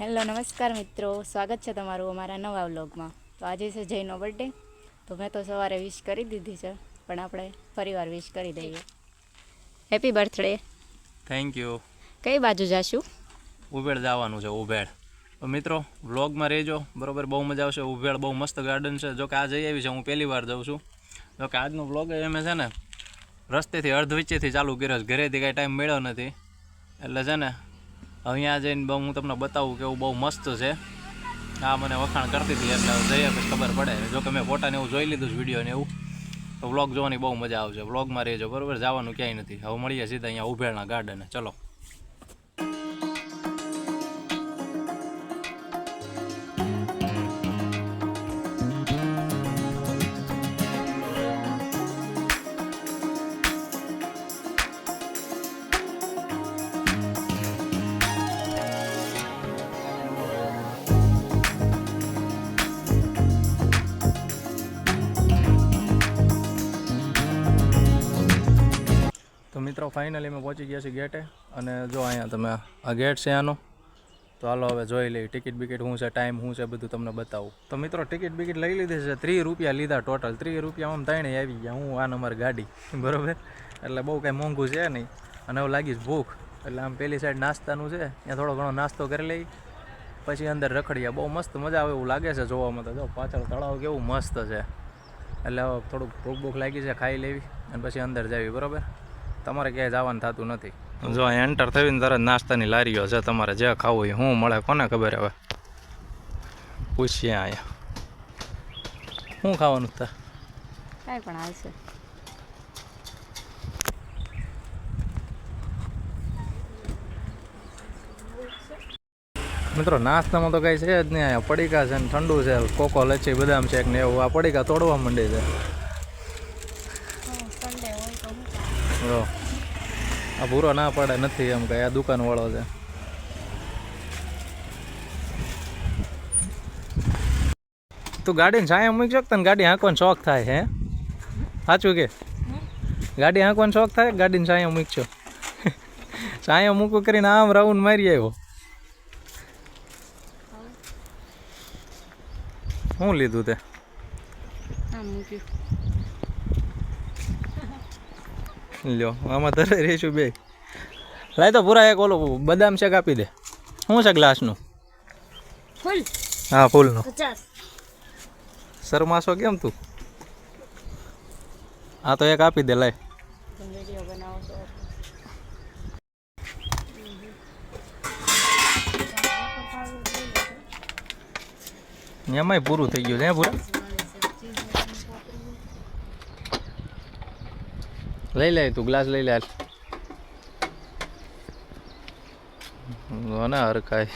Hello નમસ્કાર મિત્રો. સ્વાગત છે તમારું અમારા નવા વ્લોગમાં. તો આજે છે જયનો બર્થડે તો મેં તો સવારે વિશ કરી દીધી છે પણ આપણે ફરીવાર વિશ કરી દઈએ. હેપી બર્થડે થેન્ક યુ કઈ બાજુ જાશું? ઉભેળ જવાનું છે તો મિત્રો વ્લોગમાં રહેજો. બરોબર બહુ મજા આવશે. ઉભેળ બહુ મસ્ત ગાર્ડન છે. જો કે આ જઈ આવી છે હું પહેલી વાર જાઉં છું. જો કે આજનો વ્લોગ એમ છે ને રસ્તેથી અર્ધ વિચેથી ચાલુ કર્યો છે. ઘરેથી કાંઈ ટાઈમ મળ્યો નથી. એટલે છે ને અહીંયા જઈને બહુ હું તમને બતાવું કે એવું બહુ મસ્ત છે. આ મને વખાણ કરતી હતી એટલે જઈએ, પછી ખબર પડે. જો કે મેં ફોટાને એવું જોઈ લીધું વીડિયો ને એવું. તો વ્લોગ જોવાની બહુ મજા આવશે. વ્લોગમાં રહેજો, બરોબર? જવાનું ક્યાંય નથી. હવે મળીએ સીધા અહીંયા ઉભેળના ગાર્ડને ચલો. ફાઇનલી અમે પહોંચી ગયા છીએ ગેટે. અને જો અહીંયા તમે આ ગેટ છે આનો, તો હાલો હવે જોઈ લઈએ ટિકિટ બિકિટ શું છે, ટાઈમ શું છે, બધું તમને બતાવું. તો મિત્રો, ટિકિટ બિકિટ લઈ લીધી છે, ત્રીસ રૂપિયા લીધા ટોટલ ત્રીસ રૂપિયા આમ ત્રણે આવી ગયા, હું આ નંબર ગાડી, બરોબર? એટલે બહુ કાંઈ મોંઘું છે નહીં. અને હવે લાગીશ ભૂખ. એટલે આમ પેલી સાઈડ નાસ્તાનું છે, ત્યાં થોડો ઘણો નાસ્તો કરી લઈ, પછી અંદર રખડીયા બહુ મસ્ત મજા આવે એવું લાગે છે જોવામાં તો. જો, પાછળ તળાવ કેવું મસ્ત છે. એટલે થોડુંક ભૂખ ભૂખ લાગી છે, ખાઈ લેવી અને પછી અંદર જાવી, બરોબર? તમારે ક્યાંય જવાનું થતું નથી. જો એન્ટર થઈને તરત નાસ્તાની લારીઓ છે તમારે જે ખાવું હોય શું મળે કોને ખબર હવે? પૂછીએ અહીંયા. શું ખાવાનું હતા કાંઈ પણ આવશે મિત્રો નાસ્તામાં તો કાંઈ છે જ નહીં અહીંયા પડીકા છે ને ઠંડુ છે કોકો લચ્છી બદામ છે ને એવું આ પડીકા તોડવા માંડે છે જો આ ભૂરો ના પડે, નથી એમ કે આ દુકાન વાળો છે. તું ગાડીને છાયા મૂકી શકતો ને ગાડી હાંકવાનો શોખ થાય, હે? સાચું કે? ગાડી હાંકવાનો શોખ થાય ગાડીને છાયા મૂકશો? છાયા મૂકું કરીને આમ રાઉન્ડ મારી આવ્યો. શું લીધું તે? મૂક્યું. લ્યો આમાં તરે રહીશું બે લાય તો પૂરા એક ઓલો બદામ શેક આપી દે. શું છે ગ્લાસનું? ફૂલ. હા ફૂલનું. શરમાશો કેમ તું? હા તો એક આપી દે લાય. એમાંય પૂરું થઈ ગયું છે હે પૂરા લઈ લે, તું ગ્લાસ લઈ લે ના હરખાય.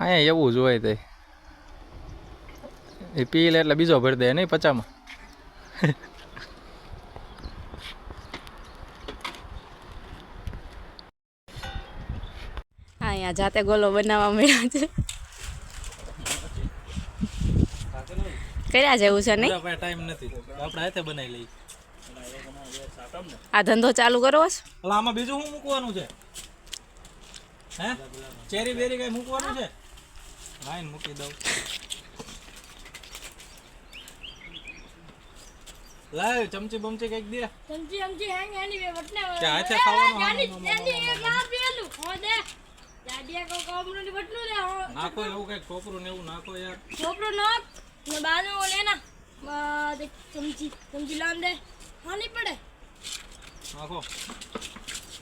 અહીંયા એવું જ હોય તે. એ પી લે એટલે બીજો ભરી દે, નહીં પચામાં? અહીંયા જાતે ગોલો બનાવવા મળ્યા છે. કર્યા જેવું છે નહીં ટાઈમ નથી આપણે હાથે બનાવી લઈએ આ ધંધો ચાલુ કરવો છે એટલે આમાં બીજું શું મૂકવાનું છે હે ચેરી બેરી કઈ મૂકવાનું છે લાઈન મૂકી દઉં લાવ ચમચી બમચી કંઈક દે ચમચી ચમચી હેંગ એની બે વટને કે હાથે ખાવાનું જાની એક લાવ પેલું હો દે દાડિયા કો કોમરું ની વટનું લે હો નાખો એવું કંઈક ટોપરું ને એવું નાખો યાર ટોપરું નોક ને બાજુ ઓ લેના બા દેખ चमची चमची लान दे हाँ नहीं પડે? નાખો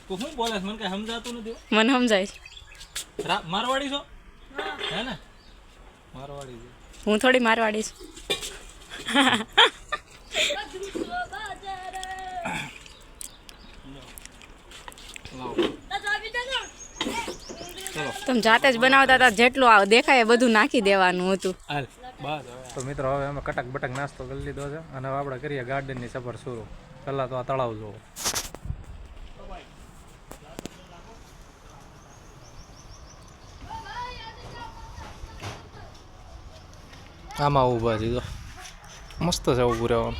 તું શું બોલે છે? મને કઈ સમજાતું નથી હો. મને સમજાય મારવાડી છો? હે. ને? મારવાડી છે. હું થોડી મારવાડી છું. તમે જાતે જ બનાવતા હતા જેટલું દેખાય એ બધું નાખી દેવાનું હતું. હાલ. તો મિત્રો, હવે અમે કટક બટક નાસ્તો કરી લીધો છે અને હવે આપણે કરીએ ગાર્ડનની સફર શરૂ. પહેલાં તો આ તળાવ જુઓ. આમાં ઊભા છે મસ્ત છે ઊભું રહેવાનું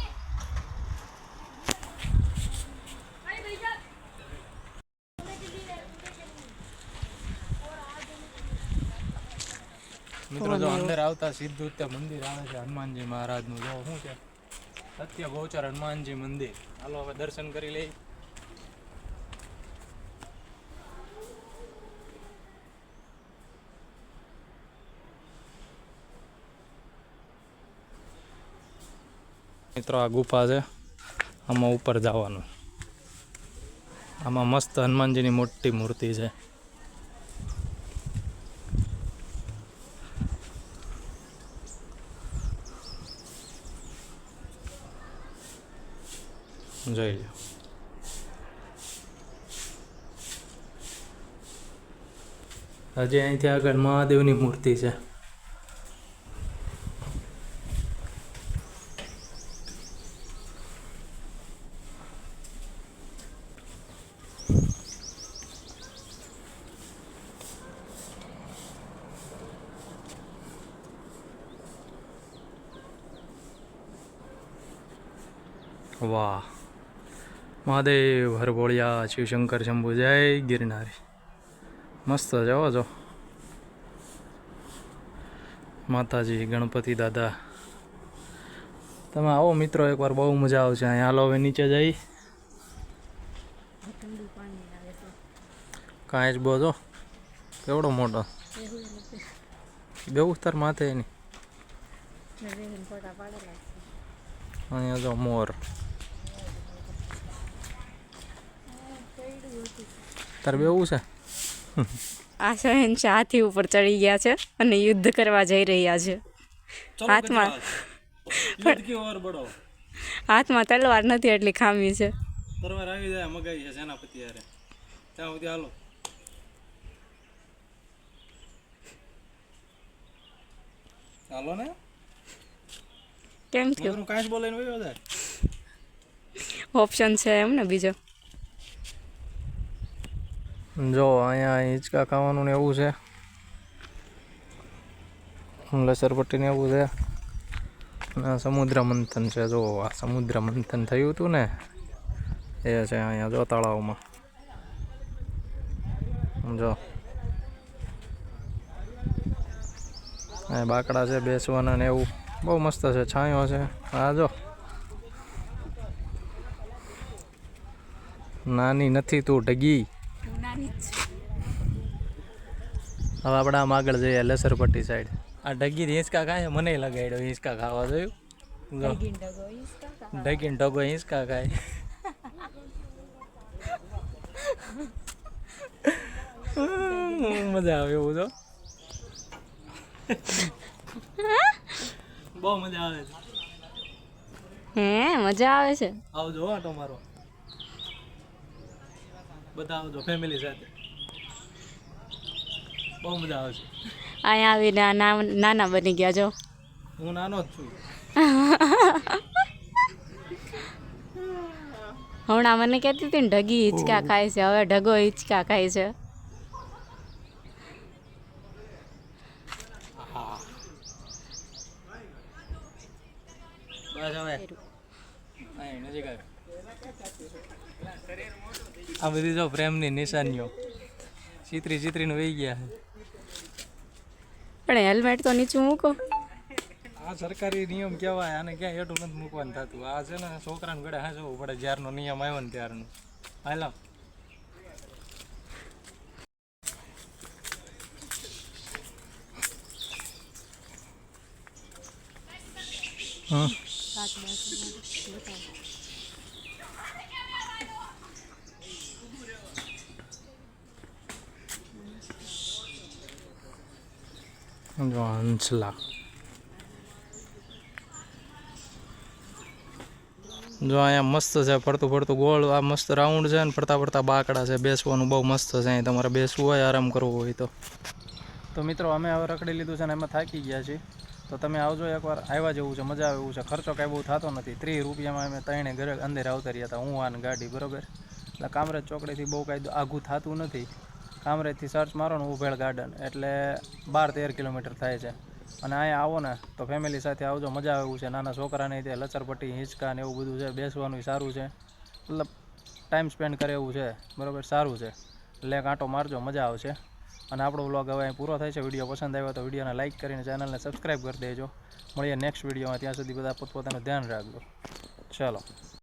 મિત્રો જો અંદર આવતા સીધું ત્યાં મંદિર આવે છે હનુમાનજી મહારાજનું. જો શું છે? સત્ય ગોચર હનુમાનજી મંદિર. હાલો, હવે દર્શન કરી લઈ મિત્રો, આ ગુફા છે. આમાં ઉપર જવાનું. આમાં મસ્ત હનુમાનજીની મોટી મૂર્તિ છે. જોઈ લો હજી અહીંથી આગળ મહાદેવની મૂર્તિ છે. વાહ. મહાદેવ હરભોળિયા શિવશંકર શંભુ જય ગિરનારી. મસ્ત હો જો. માતાજી ગણપતિ દાદા. તમે આવો મિત્રો એકવાર બહુ મજા આવશે અહીંયા. હાલો હવે નીચે જઈ. કાંઈ જ બોજો કેવડો મોટો બેવું તાર માથે એની. અહીંયા જો મોર. તાર બેવું છે? આ શહેનશાહ હાથી ઉપર ચડી ગયા છે અને યુદ્ધ કરવા જઈ રહ્યા છે. હાથમાં હાથમાં તલવાર નથી એટલી ખામી છે. તલવાર આવી જાય મગાઈ છે સેનાપતિ યારે ત્યાં સુધી હાલો. હાલો ને? કેમ થયું? કાંઈ જ બોલાઈને ઓપ્શન છે એમ ને બીજો. જો, અહીંયા હિંચકા ખાવાનું ને એવું છે. લસરપટ્ટી ને એવું છે. અને સમુદ્ર મંથન છે, જો, આ સમુદ્ર મંથન થયું હતું ને, એ છે અહીંયા જો તળાવમાં. જો. બાકડા છે બેસવાના ને એવું. બહુ મસ્ત છે, છાંયો છે. હા, જો. નાની નથી તું, ઢગી. હવે આપણે આમ આગળ જઈએ લસરપટ્ટી સાઈડ આ ઢગી હિંચકા ખાય મને લગાડ્યો હિંચકા ખાવા જોયું? ઢગીને ઢગો હિંચકા ખાય. મજા આવે એવું તો બહુ મજા આવે છે. હે મજા આવે છે? આવજો આટો મારો બધા આવજો ફેમિલી સાથે. બહુ મજા આવશે અહીંયા આવીને આ નાના બની ગયા જો. હું નાનો જ છું. હમણાં મને કહેતી હતી ને ઢગી હિંચકા ખાય છે. હવે ઢગો હિંચકા ખાય છે. બસ હવે. નજીક આવે આ બધી જો પ્રેમની નિશાનીઓ. ચિત્રી ચિત્રીને વહી ગયા પણ હેલ્મેટ તો નીચું મૂકો. આ સરકારી નિયમ કહેવાય આને ક્યાં હેઠું નથી મૂકવાનું થતું. આ છે ને છોકરાને ગળે હા જવું પડે જ્યારનો નિયમ આવ્યો ને ત્યારનું. હાલો. હમ જો હંસલા જો અહીંયા મસ્ત છે ફરતું ફરતું ગોળ આ મસ્ત રાઉન્ડ છે ને ફરતા ફરતા બાકડા છે બેસવાનું બહુ મસ્ત છે અહીં તમારે બેસવું હોય આરામ કરવો હોય તો. તો મિત્રો અમે હવે રખડી લીધું છે ને એમાં થાકી ગયા છીએ. તો તમે આવજો એકવાર આવ્યા જેવું છે મજા આવે એવું છે. ખર્ચો કાંઈ બહુ થતો નથી. ત્રીસ રૂપિયામાં અમે ત્રણે ઘરે અંદર આવતા રહ્યા હતા હું આ ને ગાડી બરોબર. એટલે કામરેજ ચોકડીથી બહુ કાંઈ આઘું થતું નથી. કામરેજથી સર્ચ મારો ને ઉભેળ ગાર્ડન એટલે બાર તેર કિલોમીટર થાય છે. અને અહીંયા આવો ને, તો ફેમિલી સાથે આવજો, મજા આવે છે. નાના છોકરાને તે લચરપટ્ટી, હિંચકા ને એવું બધું છે, બેસવાનું સારું છે. મતલબ ટાઈમ સ્પેન્ડ કરે એવું છે. બરાબર, સારું છે. એટલે કાંટો મારજો, મજા આવશે. અને આપણો વ્લોગ હવે અહીં પૂરો થાય છે. વીડિયો પસંદ આવ્યો તો વિડીયોને લાઇક કરીને ચેનલને સબસ્ક્રાઈબ કરી દેજો. મળીએ નેક્સ્ટ વિડીયોમાં ત્યાં સુધી બધા પોતપોતાનું ધ્યાન રાખજો. ચાલો.